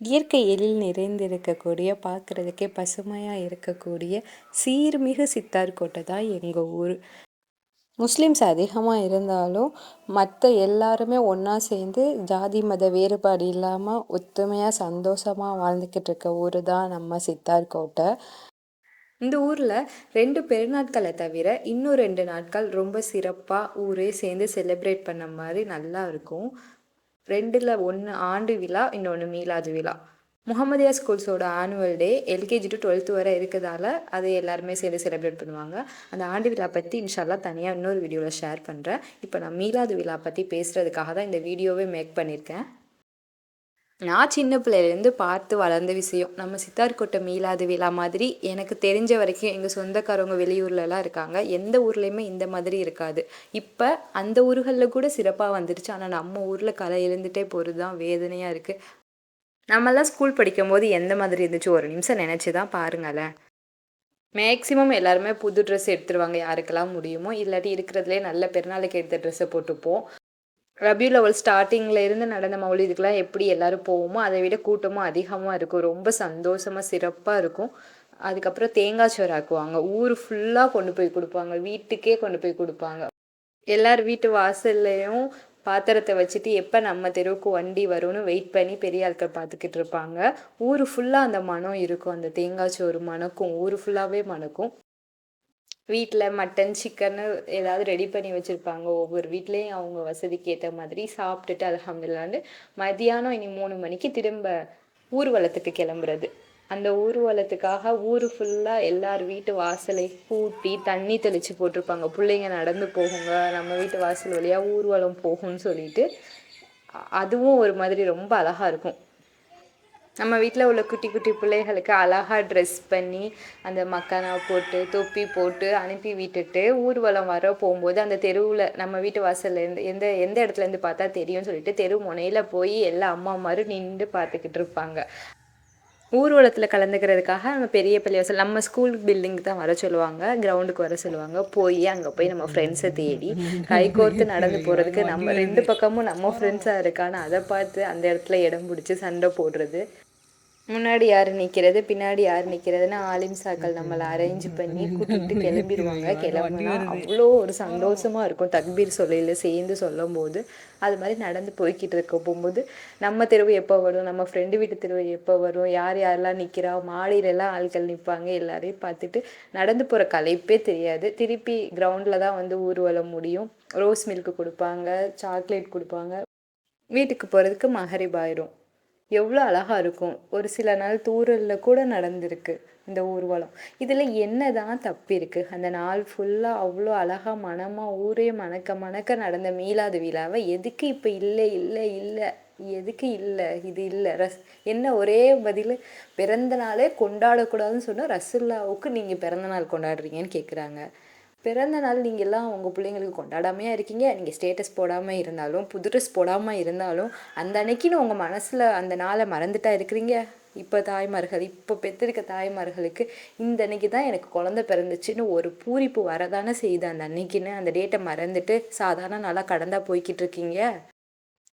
இயற்கை எழில் நிறைந்திருக்கக்கூடிய பார்க்குறதுக்கே பசுமையாக இருக்கக்கூடிய சீர்மிகு சித்தார்கோட்டை தான் எங்கள் ஊர். முஸ்லீம்ஸ் அதிகமாக இருந்தாலும் மற்ற எல்லாருமே ஒன்றா சேர்ந்து ஜாதி மத வேறுபாடு இல்லாமல் ஒத்துமையாக சந்தோஷமாக வாழ்ந்துக்கிட்டு இருக்க ஊர் தான் நம்ம சித்தார்கோட்டை இந்த ஊரில் ரெண்டு பெருநாட்களை தவிர இன்னும் ரெண்டு நாட்கள் ரொம்ப சிறப்பாக ஊரே சேர்ந்து செலிப்ரேட் பண்ண மாதிரி நல்லா இருக்கும். ரெண்டில் ஒன்று ஆண்டு விழா இன்னொன்று மீலாது விழா. Mohammadiya ஸ்கூல்ஸோட annual day LKG to twelfth வரை இருக்கிறதால அதை எல்லாருமே சேர்ந்து செலிப்ரேட் பண்ணுவாங்க. அந்த ஆண்டு விழா பற்றி இன்ஷால்லா தனியாக இன்னொரு வீடியோவில் ஷேர் பண்ணுறேன் இப்போ நான் மீலாது விழா பற்றி பேசுகிறதுக்காக தான் இந்த வீடியோவே மேக் பண்ணியிருக்கேன் நான் சின்ன பிள்ளையிலேருந்து பார்த்து வளர்ந்த விஷயம். நம்ம சித்தார்கோட்டை மீளாது விழா மாதிரி எனக்கு தெரிஞ்ச வரைக்கும் எங்கள் சொந்தக்காரவங்க வெளியூர்லலாம் இருக்காங்க. எந்த ஊர்லேயுமே இந்த மாதிரி இருக்காது. இப்போ அந்த ஊர்களில் கூட சிறப்பாக வந்துடுச்சு ஆனால் நம்ம ஊரில் கலை எழுந்துகிட்டே போகிறது தான் வேதனையாக இருக்குது நம்மெல்லாம் ஸ்கூல் படிக்கும்போது எந்த மாதிரி இருந்துச்சு? ஒரு நிமிஷம் நினச்சி தான் பாருங்களேன். மேக்ஸிமம் எல்லாருமே புது ட்ரெஸ் எடுத்துருவாங்க. யாருக்கெல்லாம் முடியுமோ. இல்லாட்டி இருக்கிறதுலே நல்ல பெருநாளைக்கு எடுத்த ட்ரெஸ்ஸை போட்டுப்போம். ரபியூ லெவல் ஸ்டார்டிங்கில் இருந்து நடந்த மௌலிதுக்கெலாம் எப்படி எல்லோரும் போவோமோ அதை விட கூட்டமும் அதிகமாக இருக்கும். ரொம்ப சந்தோஷமாக சிறப்பாக இருக்கும். அதுக்கப்புறம் தேங்காய் சோறு ஆக்குவாங்க. ஊர் ஃபுல்லாக கொண்டு போய் கொடுப்பாங்க. வீட்டுக்கே கொண்டு போய் கொடுப்பாங்க. எல்லார் வீட்டு வாசல்லையும் பாத்திரத்தை வச்சுட்டு எப்போ நம்ம தெருவுக்கு வண்டி வரும்னு வெயிட் பண்ணி பெரிய ஆட்கள் பார்த்துக்கிட்டு இருப்பாங்க. ஊர் ஃபுல்லாக அந்த மனம் இருக்கும். அந்த தேங்காய் சோறு மணக்கும். ஊர் ஃபுல்லாகவே மணக்கும். வீட்டில் மட்டன் சிக்கன்னு ஏதாவது ரெடி பண்ணி வச்சுருப்பாங்க. ஒவ்வொரு வீட்லேயும் அவங்க வசதிக்கு ஏற்ற மாதிரி சாப்பிட்டுட்டு அலமதுல்லாண்டு மதியானம் இனி மூணு மணிக்கு திரும்ப ஊர்வலத்துக்கு கிளம்புறது. அந்த ஊர்வலத்துக்காக ஊர் ஃபுல்லாக எல்லார் வீட்டு வாசலை கூட்டி தண்ணி தெளித்து போட்டிருப்பாங்க. பிள்ளைங்க நடந்து போகுங்க நம்ம வீட்டு வாசல் வழியாக ஊர்வலம் போகும்னு சொல்லிட்டு அதுவும் ஒரு மாதிரி ரொம்ப அழகாக இருக்கும். நம்ம வீட்டில் உள்ள குட்டி குட்டி பிள்ளைகளுக்கு அழகாக ட்ரெஸ் பண்ணி அந்த மக்கானா போட்டு தொப்பி போட்டு அனுப்பி விட்டுட்டு ஊர்வலம் வர போகும்போது அந்த தெருவில் நம்ம வீட்டு வாசல்லேருந்து எந்த எந்த இடத்துலேருந்து பார்த்தா தெரியும்னு சொல்லிட்டு தெரு முனையில் போய் எல்லா அம்மா அம்மாரும் நின்று பார்த்துக்கிட்டு இருப்பாங்க. ஊர்வலத்தில் கலந்துக்கிறதுக்காக நம்ம பெரிய பள்ளிவாசல் நம்ம ஸ்கூல் பில்டிங் தான் வர சொல்லுவாங்க. கிரவுண்டுக்கு வர சொல்லுவாங்க. போய் அங்கே போய் நம்ம ஃப்ரெண்ட்ஸை தேடி கை கோர்த்து நடந்து போகிறதுக்கு நம்ம ரெண்டு பக்கமும் நம்ம ஃப்ரெண்ட்ஸாக இருக்கான்னு அதை பார்த்து அந்த இடத்துல இடம் பிடிச்சி சண்டை போடுறது. முன்னாடி யார் நிற்கிறது பின்னாடி யார் நிற்கிறதுன்னு ஆலிம்சாக்கள் நம்மளை அரேஞ்ச் பண்ணி கூட்டிகிட்டு கிளம்பிடுவாங்க. கிளம்புனா அவ்வளோ ஒரு சந்தோஷமாக இருக்கும். தக்பீர் சொல்லையில் சேர்ந்து சொல்லும் போது அது மாதிரி நடந்து போய்கிட்டு இருக்க போகும்போது நம்ம தெருவு எப்போ வரும்? நம்ம ஃப்ரெண்டு வீட்டு தெருவு எப்போ வரும்? யார் யாரெல்லாம் நிற்கிறா மாடியிலலாம் ஆட்கள் நிற்பாங்க எல்லாரையும் பார்த்துட்டு நடந்து போகிற கலைப்பே தெரியாது. திருப்பி கிரவுண்டில் தான் வந்து ஊர்வலம் முடியும். ரோஸ் மில்க் கொடுப்பாங்க சாக்லேட் கொடுப்பாங்க. வீட்டுக்கு போகிறதுக்கு மகரிப் ஆயிரும். எவ்வளோ அழகாக இருக்கும். ஒரு சில நாள் தூரலில் கூட நடந்திருக்கு இந்த ஊர்வலம். இதில் என்ன தான் தப்பு இருக்குது அந்த நாள் ஃபுல்லாக அவ்வளோ அழகாக மனமாக ஊரே மணக்க மணக்க நடந்த மீளாது விழாவை எதுக்கு இப்போ இல்லை இல்லை இல்லை? எதுக்கு இல்லை? இது இல்லை. ரஸ் என்ன ஒரே பதில்? பிறந்த நாளே கொண்டாடக்கூடாதுன்னு சொன்னால் ரசுல்லாவுக்கு நீங்கள் பிறந்த நாள் கொண்டாடுறீங்கன்னு கேட்குறாங்க பிறந்த நாள் நீங்கள்லாம் உங்கள் பிள்ளைங்களுக்கு கொண்டாடாமையாக இருக்கீங்க. நீங்கள் ஸ்டேட்டஸ் போடாமல் இருந்தாலும் புது ட்ரெஸ் போடாமல் இருந்தாலும் அந்த அன்னைக்குன்னு உங்கள் மனசில் அந்த நாளை மறந்துட்டா இருக்கிறீங்க? இப்போ தாய்மார்கள் இப்போ பெற்றிருக்க தாய்மார்களுக்கு இந்த அன்னைக்கு தான் எனக்கு குழந்த பிறந்துச்சுன்னு ஒரு பூரிப்பு வரதானே செய்யுது அந்த அன்னைக்குன்னு அந்த டேட்டை மறந்துட்டு சாதாரண நாளாக கடந்தா போய்கிட்டு இருக்கீங்க?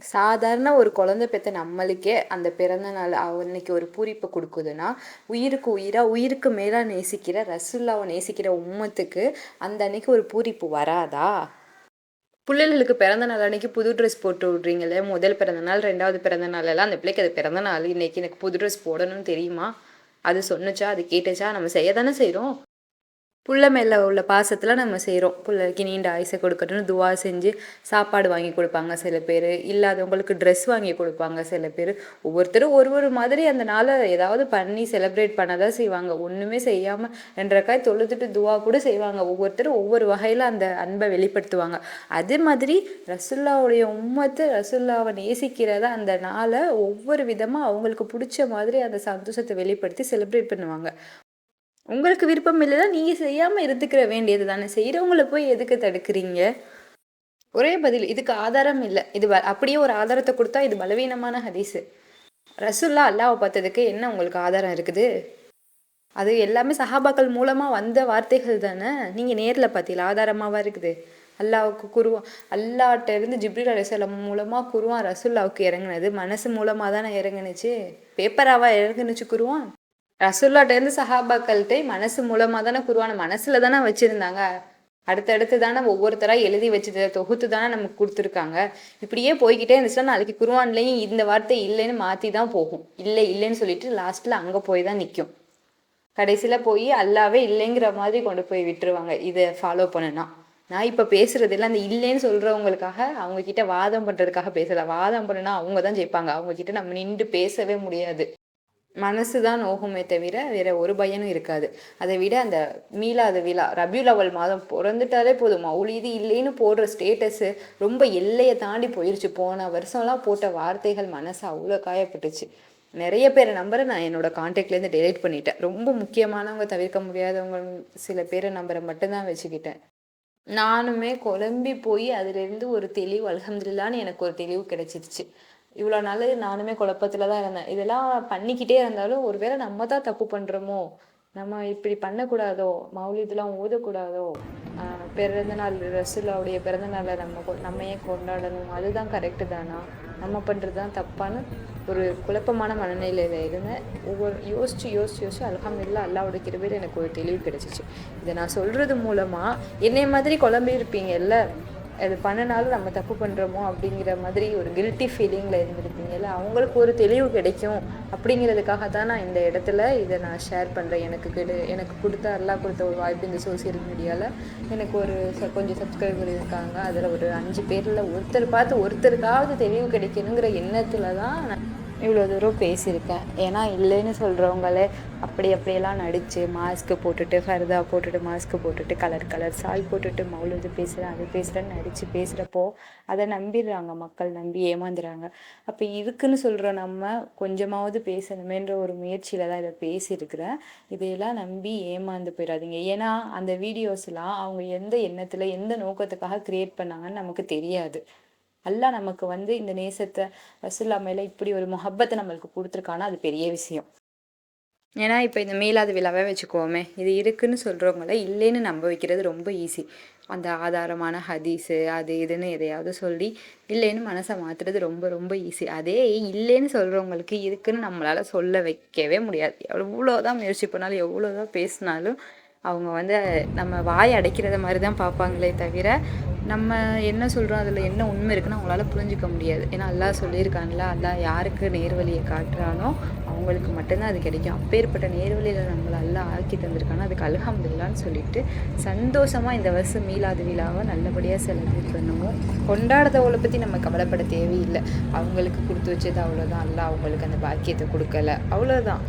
சாதாரண ஒரு குழந்தை பெற்ற நம்மளுக்கே அந்த பிறந்த நாள் அன்னைக்கு ஒரு பூரிப்பு கொடுக்குதுன்னா உயிருக்கு உயிராக உயிருக்கு மேலாக நேசிக்கிற ரசுல்லாவை நேசிக்கிற உம்மத்துக்கு அந்த அன்னைக்கு ஒரு பூரிப்பு வராதா? பிள்ளைகளுக்கு பிறந்த நாள் அன்னைக்கு புது ட்ரெஸ் போட்டு விட்றீங்களே முதல் பிறந்த நாள் ரெண்டாவது பிறந்த நாள் எல்லாம் அந்த பிள்ளைக்கு அது பிறந்த நாள் இன்னைக்கு எனக்கு புது ட்ரெஸ் போடணும்னு தெரியுமா? அது சொன்னுச்சா அது கேட்டுச்சா? நம்ம செய்ய தானே செய்கிறோம் புள்ள மேலே உள்ள பாசத்தில் நம்ம செய்கிறோம் பிள்ளைக்கு நீண்ட ஆயுசை கொடுக்கணும்னு துவா செஞ்சு சாப்பாடு வாங்கி கொடுப்பாங்க சில பேர். இல்லாதவங்களுக்கு ட்ரெஸ் வாங்கி கொடுப்பாங்க சில பேர். ஒவ்வொருத்தரும் ஒரு ஒரு மாதிரி அந்த நாளை ஏதாவது பண்ணி செலிப்ரேட் பண்ண தான் செய்வாங்க. ஒன்றுமே செய்யாமல் ரெண்டரைக்காய் தொழுதுட்டு துவா கூட செய்வாங்க. ஒவ்வொருத்தரும் ஒவ்வொரு வகையில் அந்த அன்பை வெளிப்படுத்துவாங்க. அதே மாதிரி ரசுல்லாவுடைய உம்மத்து ரசுல்லாவை நேசிக்கிறத அந்த நாளை ஒவ்வொரு விதமாக அவங்களுக்கு பிடிச்ச மாதிரி அந்த சந்தோஷத்தை வெளிப்படுத்தி செலிப்ரேட் பண்ணுவாங்க. உங்களுக்கு விருப்பம் இல்லைன்னா நீங்கள் செய்யாமல் இருந்துக்கிற வேண்டியது தானே. செய்கிறவங்கள போய் எதுக்கு தடுக்கிறீங்க? ஒரே பதில் இதுக்கு ஆதாரம் இல்லை. இது அப்படியே ஒரு ஆதாரத்தை கொடுத்தா இது பலவீனமான ஹதீஸு. ரசுல்லா அல்லாவை பார்த்ததுக்கு என்ன உங்களுக்கு ஆதாரம் இருக்குது? அது எல்லாமே சஹாபாக்கள் மூலமாக வந்த வார்த்தைகள் தானே. நீங்கள் நேரில் பார்த்தீங்களா? ஆதாரமாகவா இருக்குது? அல்லாவுக்கு குருவான் அல்லாட்ட இருந்து ஜிப்ரில் அலிசலம் மூலமாக குருவான் ரசுல்லாவுக்கு இறங்குனது. மனசு மூலமாக தானே இறங்குனுச்சு. பேப்பராவா இறங்குனுச்சு குருவான் ரசுல்லாட்டேருந்து சஹாபாக்கள்கிட்ட மனசு மூலமாக தானே குருவான மனசில் தானே வச்சுருந்தாங்க. அடுத்தடுத்து தானே ஒவ்வொருத்தராக எழுதி வச்சது தொகுத்து தானே நமக்கு கொடுத்துருக்காங்க. இப்படியே போய்கிட்டே இருந்துச்சுன்னா நாளைக்கு குருவான்லேயும் இந்த வார்த்தை இல்லைன்னு மாற்றி தான் போகும். இல்லை இல்லைன்னு சொல்லிட்டு லாஸ்ட்டில் அங்கே போய் தான் நிற்கும் கடைசியில் போய் அல்லாவே இல்லைங்கிற மாதிரி கொண்டு போய் விட்டுருவாங்க. இதை ஃபாலோ பண்ணுனா. நான் இப்போ பேசுறது இல்லை அந்த இல்லைன்னு சொல்கிறவங்களுக்காக அவங்கக்கிட்ட வாதம் பண்ணுறதுக்காக பேசலை. வாதம் பண்ணுனா அவங்க தான் ஜெயிப்பாங்க. அவங்கக்கிட்ட நம்ம நின்று பேசவே முடியாது. மனசு தான் நோகுமே தவிர வேற ஒரு பயனும் இருக்காது. அதை விட அந்த மீளாத விழா ரபியுல் அவல் மாதம் பிறந்துட்டாலே போதும். மௌலிது இல்லைன்னு போடுற ஸ்டேட்டஸு ரொம்ப எல்லையை தாண்டி போயிருச்சு. போன வருஷம்லாம் போட்ட வார்த்தைகள் மனசு அவ்வளோ காயப்பட்டுச்சு. நிறைய பேரை நம்பரை நான் என்னோட கான்டாக்ட்லேருந்து டெலிட் பண்ணிட்டேன். ரொம்ப முக்கியமானவங்க தவிர்க்க முடியாதவங்க சில பேரை நம்பரை மட்டும்தான் வச்சுக்கிட்டேன். நானுமே குழம்பி போய் அதுலேருந்து ஒரு தெளிவு அலகம்துல்லான்னு எனக்கு ஒரு தெளிவு கிடைச்சிருச்சு. இவ்வளோ நாள் நானுமே குழப்பத்தில் தான் இருந்தேன். இதெல்லாம் பண்ணிக்கிட்டே இருந்தாலும் ஒருவேளை நம்ம தான் தப்பு பண்ணுறோமோ நம்ம இப்படி பண்ணக்கூடாதோ? மௌலிதெலாம் ஊதக்கூடாதோ? ஆஹ் பிறந்த நாள் ரசுல்லாவுடைய பிறந்த நாளை நம்ம கொ- நம்ம ஏன் கொண்டாடணும்? அதுதான் கரெக்டு தானா? நம்ம பண்ணுறது தான் தப்பான ஒரு குழப்பமான மனநிலையில் இருந்தேன். ஒவ்வொரு யோசிச்சு யோசிச்சு யோசிச்சு அலகமில்லா அல்லாவோட கிருபையில் எனக்கு ஒரு தெளிவு கிடைச்சிச்சு. இதை நான் சொல்கிறது மூலமாக என்னை மாதிரி குழம்பி இருப்பீங்கல்ல அது பண்ணனாலும் நம்ம தப்பு பண்ணுறோமோ அப்படிங்கிற மாதிரி ஒரு கில்ட்டி ஃபீலிங்கில் இருந்திருப்பீங்கல்ல அவங்களுக்கு ஒரு தெளிவு கிடைக்கும் அப்படிங்கிறதுக்காக தான் நான் இந்த இடத்துல இதை நான் ஷேர் பண்ணுறேன் எனக்கு கெடு எனக்கு கொடுத்த அல்லா கொடுத்த ஒரு வாய்ப்பு இந்த சோசியல் மீடியாவில் எனக்கு ஒரு கொஞ்சம் சப்ஸ்கிரைபர் இருக்காங்க. அதில் ஒரு அஞ்சு பேரில் ஒருத்தர் பார்த்து ஒருத்தருக்காவது தெளிவு கிடைக்கணுங்கிற எண்ணத்தில் தான் நான் இவ்வளோ தூரம் பேசியிருக்கேன். ஏன்னா இல்லைன்னு சொல்கிறவங்களே அப்படி அப்படியெல்லாம் நடித்து மாஸ்க்கு போட்டுட்டு ஃபர்தா போட்டுட்டு மாஸ்க்கு போட்டுட்டு கலர் கலர் சால் போட்டுட்டு மௌலுது பேசுகிறேன் அது பேசுகிறேன்னு நடித்து பேசுகிறப்போ அதை நம்பிடுறாங்க மக்கள் நம்பி ஏமாந்துறாங்க. அப்போ இதுக்குன்னு சொல்கிற நம்ம கொஞ்சமாவது பேசணுமேன்ற ஒரு முயற்சியில் தான் இதை பேசியிருக்கிறேன். இதையெல்லாம் நம்பி ஏமாந்து போயிடாதீங்க. ஏன்னா அந்த வீடியோஸ்லாம் அவங்க எந்த எண்ணத்தில் எந்த நோக்கத்துக்காக க்ரியேட் பண்ணாங்கன்னு நமக்கு தெரியாது. அல்லாஹ் நமக்கு வந்து இந்த நேசத்தை ரசுல்லா மேல இப்படி ஒரு முகப்பத்தை நம்மளுக்கு கொடுத்துருக்கானா அது பெரிய விஷயம். ஏன்னா இப்போ இந்த மேலாது விழாவே வச்சுக்கோமே இது இருக்குன்னு சொல்கிறவங்கள இல்லைன்னு நம்ப வைக்கிறது ரொம்ப ஈஸி அந்த ஆதாரமான ஹதீஸு அது இதுன்னு எதையாவது சொல்லி இல்லைன்னு மனசை மாற்றுறது ரொம்ப ரொம்ப ஈஸி அதே இல்லைன்னு சொல்கிறவங்களுக்கு இருக்குன்னு நம்மளால் சொல்ல வைக்கவே முடியாது. எவ்வளோ தான் முயற்சி பண்ணாலும் எவ்வளோ தான் பேசினாலும் அவங்க வந்து நம்ம வாய் அடைக்கிறத மாதிரி தான் பார்ப்பாங்களே தவிர நம்ம என்ன சொல்கிறோம் அதில் என்ன உண்மை இருக்குன்னு அவங்களால புரிஞ்சுக்க முடியாது. ஏன்னா அல்லா சொல்லியிருக்கான்ல அல்லா யாருக்கு நேர்வழியை காட்டுறானோ அவங்களுக்கு மட்டும்தான் அது கிடைக்கும். அப்பேற்பட்ட நேர்வழியில் நம்மளை எல்லாம் ஆக்கி தந்திருக்கானோ அதுக்கு அல்ஹம்துலில்லான்னு சொல்லிட்டு சந்தோஷமாக இந்த வருஷம் மீளாது விழாவை நல்லபடியாக செலிப்ரேட் பண்ணுவோம் கொண்டாடுறவங்களை பற்றி நம்ம கவலைப்பட தேவையில்லை. அவங்களுக்கு கொடுத்து வச்சது அவ்வளோதான் அல்ல அவங்களுக்கு அந்த பாக்கியத்தை கொடுக்கல. அவ்வளோதான்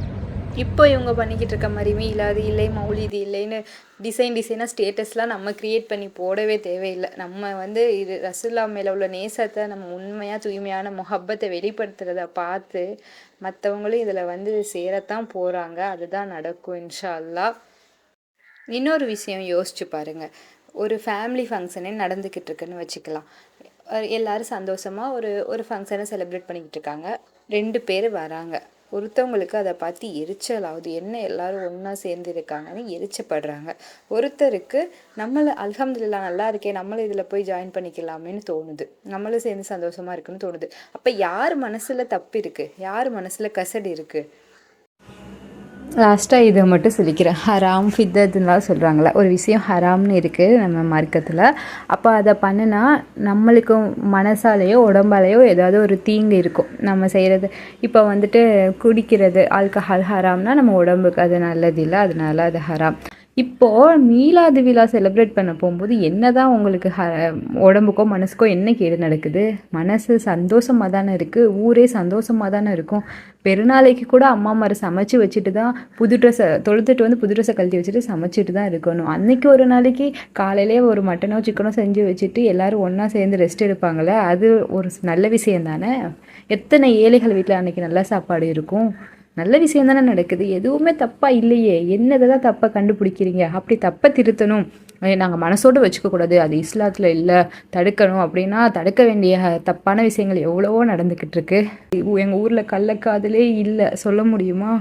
இப்போ இவங்க பண்ணிக்கிட்டு இருக்க மாதிரி அது இல்லை மௌலிது இல்லைன்னு டிசைன் டிசைனாக ஸ்டேட்டஸ்லாம் நம்ம க்ரியேட் பண்ணி போடவே தேவையில்லை. நம்ம வந்து இது ரசுல்லா மேலே உள்ள நேசத்தை நம்ம உண்மையாக தூய்மையான முகப்பத்தை வெளிப்படுத்துகிறத பார்த்து மற்றவங்களும் இதில் வந்து சேரத்தான் போகிறாங்க அதுதான் நடக்கும் இன்ஷா அல்லாஹ் இன்னொரு விஷயம் யோசிச்சு பாருங்க. ஒரு ஃபேமிலி ஃபங்க்ஷனே நடந்துக்கிட்டு இருக்குன்னு வச்சுக்கலாம். எல்லோரும் எல்லாரும் சந்தோஷமாக ஒரு ஒரு ஃபங்க்ஷனை செலிப்ரேட் பண்ணிக்கிட்டு இருக்காங்க. ரெண்டு பேர் வராங்க. ஒருத்தவங்களுக்கு அதை பார்த்து எரிச்சல் ஆகுது. என்ன எல்லாரும் ஒன்றா சேர்ந்து இருக்காங்கன்னு எரிச்சப்படுறாங்க. ஒருத்தருக்கு நம்மளை அல்ஹம்துல்லா நல்லா இருக்கே நம்மளும் இதில் போய் ஜாயின் பண்ணிக்கலாமேன்னு தோணுது. நம்மளும் சேர்ந்து சந்தோஷமாக இருக்குன்னு தோணுது. அப்போ யார் மனசில் தப்பு இருக்குது யார் மனசில் கசடு இருக்குது லாஸ்ட்டாக இதை மட்டும் சொல்லிக்கிறேன் ஹராம் ஃபித்தத்துலாம் சொல்கிறாங்களே ஒரு விஷயம் ஹராம்னு இருக்குது நம்ம மார்க்கத்தில். அப்போ அதை பண்ணுனா நம்மளுக்கு மனசாலேயோ உடம்பாலேயோ ஏதாவது ஒரு தீங்கு இருக்கும். நம்ம செய்கிறது இப்போ வந்துட்டு குடிக்கிறது ஆல்கஹால் ஹராம்னா நம்ம உடம்புக்கு அது நல்லது இல்லை. அதனால அது ஹராம். இப்போது மீலாது விழா செலிப்ரேட் பண்ண போகும்போது என்னதான் உங்களுக்கு ஹ உடம்புக்கோ மனசுக்கோ என்ன கேடு நடக்குது? மனசு சந்தோஷமாக தானே இருக்குது ஊரே சந்தோஷமாக தானே இருக்கும்? பெருநாளைக்கு கூட அம்மா மாரு சமைச்சு வச்சுட்டு தான் புது ட்ரெஸ்ஸை தொழுத்துட்டு வந்து புது ட்ரெஸ்ஸை கழட்டி வச்சுட்டு சமைச்சிட்டு தான் இருக்கணும். அன்னைக்கு ஒரு நாளைக்கு காலையிலே ஒரு மட்டனோ சிக்கனோ செஞ்சு வச்சுட்டு எல்லோரும் ஒன்றா சேர்ந்து ரெஸ்ட் எடுப்பாங்களே அது ஒரு நல்ல விஷயம் தானே? எத்தனை ஏழைகள் வீட்டில் அன்னைக்கு நல்லா சாப்பாடு இருக்கும்? நல்ல விஷயம் தானே நடக்குது. எதுவுமே தப்பாக இல்லையே. என்னதை தான் தப்பாக கண்டுபிடிக்கிறீங்க? அப்படி தப்பை திருத்தணும். நாங்கள் மனசோடு வச்சுக்கக்கூடாது அது இஸ்லாத்தில் இல்லை. தடுக்கணும். அப்படின்னா தடுக்க வேண்டிய தப்பான விஷயங்கள் எவ்வளவோ நடந்துக்கிட்டு இருக்கு. எங்கள் ஊரில் கள்ளக்காதலே இல்லை. சொல்ல முடியுமா?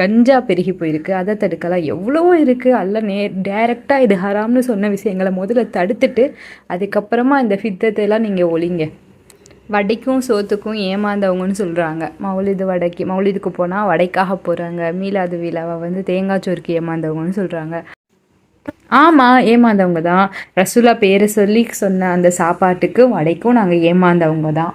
கஞ்சா பெருகி போயிருக்கு. அதை தடுக்கலாம். எவ்வளவோ இருக்குது அல்ல நே டைரெக்டாக இது ஹராம்னு சொன்ன விஷயங்களை முதல்ல தடுத்துட்டு அதுக்கப்புறமா இந்த ஃபித்தத்தை எல்லாம் நீங்கள் ஒழிங்க. வடைக்கும் சோத்துக்கும் ஏமாந்தவங்கன்னு சொல்கிறாங்க மௌலிது வடைக்கு மௌலிதுக்கு போனால் வடைக்காக போகிறாங்க மீலாது விழாவை வந்து தேங்காய் சோறுக்கு ஏமாந்தவங்கன்னு சொல்கிறாங்க ஆமாம் ஏமாந்தவங்க தான். ரசூலா பேரை சொல்லி சொன்ன அந்த சாப்பாட்டுக்கு வடைக்கும் நாங்கள் ஏமாந்தவங்க தான்.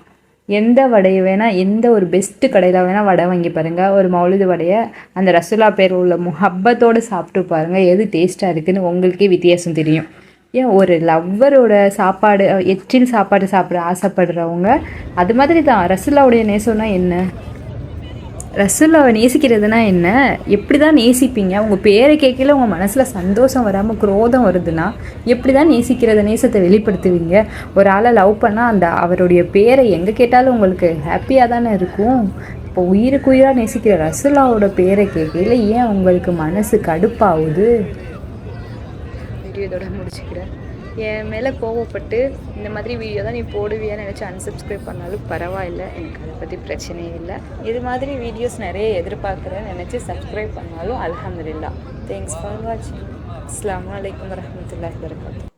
எந்த வடையை வேணால் எந்த ஒரு பெஸ்ட்டு கடையில் வேணால் வடை வாங்கி பாருங்கள் ஒரு மௌலிது வடையை அந்த ரசூலா பேர் உள்ள முஹப்பத்தோடு சாப்பிட்டு பாருங்கள் எது டேஸ்ட்டாக இருக்குதுன்னு உங்களுக்கே வித்தியாசம் தெரியும். ஏன் ஒரு லவ்வரோட சாப்பாடு எச்சில் சாப்பாடு சாப்பிட ஆசைப்படுறவங்க அது மாதிரி தான். ரசுல்லாவுடைய நேசம்னா என்ன? ரசுல்லாவை நேசிக்கிறதுனா என்ன? எப்படி தான் நேசிப்பீங்க? உங்கள் பேரை கேட்கல உங்கள் மனசில் சந்தோஷம் வராமல் குரோதம் வருதுன்னா எப்படி தான் நேசிக்கிறத நேசத்தை வெளிப்படுத்துவீங்க? ஒரு ஆளை லவ் பண்ணால் அந்த அவருடைய பேரை எங்கே கேட்டாலும் உங்களுக்கு ஹாப்பியாக தானே இருக்கும்? இப்போ உயிருக்கு உயிராக நேசிக்கிற ரசுல்லாவோட பேரை கேட்கல ஏன் உங்களுக்கு மனசு கடுப்பாகுது? வீடியோ இதோட முடிச்சுக்கிறேன். என் மேலே கோவப்பட்டு இந்த மாதிரி வீடியோ தான் நீ போடுவியான்னு நினச்சி அன்சப்ஸ்கிரைப் பண்ணாலும் பரவாயில்ல. எனக்கு அதை பற்றி பிரச்சனையே இல்லை. இது மாதிரி வீடியோஸ் நிறைய எதிர்பார்க்குறேன்னு நினச்சி சப்ஸ்கிரைப் பண்ணாலும் அலமதுல்லா தேங்க்ஸ் ஃபார் வாட்சிங் அஸ்லாம் வலைக்கம் வரமத்துல்லாஹ் வரகாத்து